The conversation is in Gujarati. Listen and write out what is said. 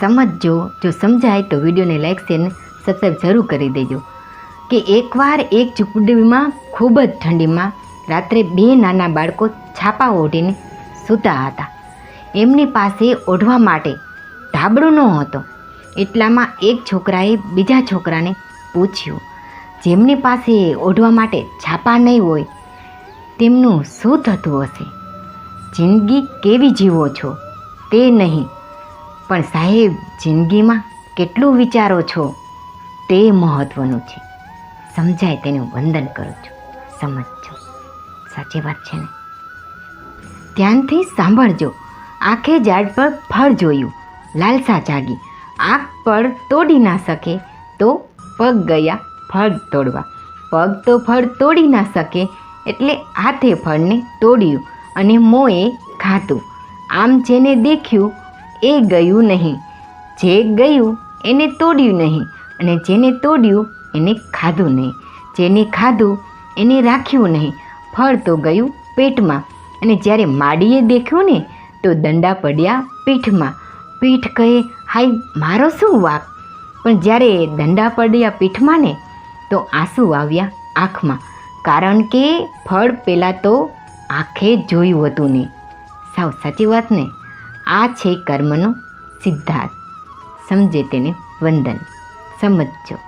સમજજો. જો સમજાય તો વિડીયોને લાઈક શેર સબસ્ક્રાઈબ જરૂર કરી દેજો. કે એકવાર એક ઝૂંપડીમાં ખૂબ જ ઠંડીમાં રાત્રે બે નાના બાળકો છાપા ઓઢીને સૂતા હતા. એમની પાસે ઓઢવા માટે ધાબળો ન હતો. એટલામાં એક છોકરાએ બીજા છોકરાને પૂછ્યું, જેમની પાસે ઓઢવા માટે છાપા નહીં હોય, તેમનું શું થતું હશે? જિંદગી કેવી જીવો છો? તે નહીં. પણ સાહેબ, જિંદગીમાં કેટલું વિચારો છો? તે મહત્ત્વનું છે. સમજાય તેનું વંદન કરું છું. સમજજો. સાચી વાત છે ને? ધ્યાનથી સાંભળજો. આંખે ઝાડ પર ફળ જોયું. લાલસા જાગી. આંખ પર તોડી ના શકે તો પગ ગયા ફળ તોડવા. પગ તો ફળ તોડી ના શકે એટલે હાથે ફળને તોડ્યું અને મોંએ ખાધું. આમ જેને દેખ્યું એ ગયું નહીં. જે ગયું એને તોડ્યું નહીં અને જેને તોડ્યું એને ખાધું નહીં. જેને ખાધું એને રાખ્યું નહીં. ફળ તો ગયું પેટમાં અને જ્યારે માડીએ દેખ્યું ને, તો દંડા પડ્યા પીઠમાં. પીઠ કહે, હાય, મારો શું વાક? પણ જ્યારે દંડા પડ્યા પીઠમાં ને, તો આંસુ આવ્યા આંખમાં. કારણ કે ફળ પહેલાં તો આંખે જોયું હતું ને સાવ સાચી વાત ને? આ છે કર્મનો સિદ્ધાર્થ સમજે તેને વંદન. સમજજો.